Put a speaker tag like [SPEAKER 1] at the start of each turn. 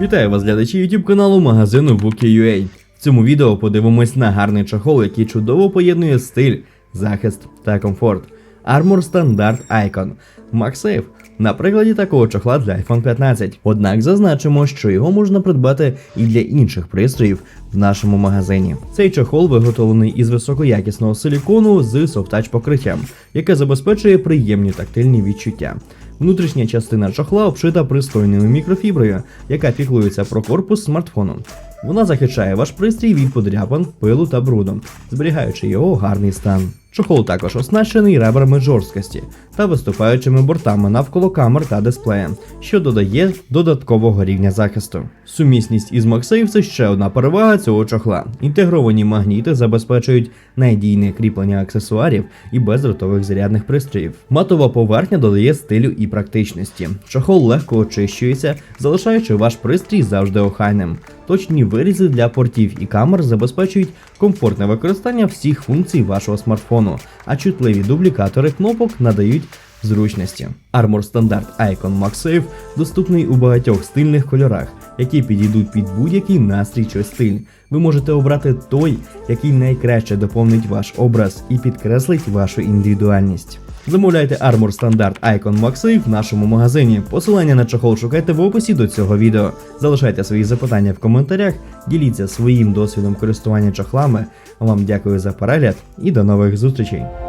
[SPEAKER 1] Вітаю вас, глядачі YouTube каналу магазину Book.ua. В цьому відео подивимось на гарний чохол, який чудово поєднує стиль, захист та комфорт. Armor Standard Icon MagSafe на прикладі такого чохла для iPhone 15. Однак зазначимо, що його можна придбати і для інших пристроїв в нашому магазині. Цей чохол виготовлений із високоякісного силікону з софтач покриттям, яке забезпечує приємні тактильні відчуття. Внутрішня частина чохла обшита пристойною мікрофіброю, яка піклується про корпус смартфону. Вона захищає ваш пристрій від подряпин, пилу та бруду, зберігаючи його гарний стан. Чохол також оснащений ребрами жорсткості та виступаючими бортами навколо камер та дисплея, що додає додаткового рівня захисту. Сумісність із MagSafe – це ще одна перевага цього чохла. Інтегровані магніти забезпечують надійне кріплення аксесуарів і бездротових зарядних пристроїв. Матова поверхня додає стилю і практичності. Чохол легко очищується, залишаючи ваш пристрій завжди охайним. Точні вирізи для портів і камер забезпечують комфортне використання всіх функцій вашого смартфону, а чутливі дублікатори кнопок надають зручності. Armor Standard Icon MagSafe доступний у багатьох стильних кольорах, які підійдуть під будь-який настрій чи стиль. Ви можете обрати той, який найкраще доповнить ваш образ і підкреслить вашу індивідуальність. Замовляйте Armor Standard Icon MagSafe в нашому магазині. Посилання на чохол шукайте в описі до цього відео. Залишайте свої запитання в коментарях, діліться своїм досвідом користування чохлами. Вам дякую за перегляд і до нових зустрічей!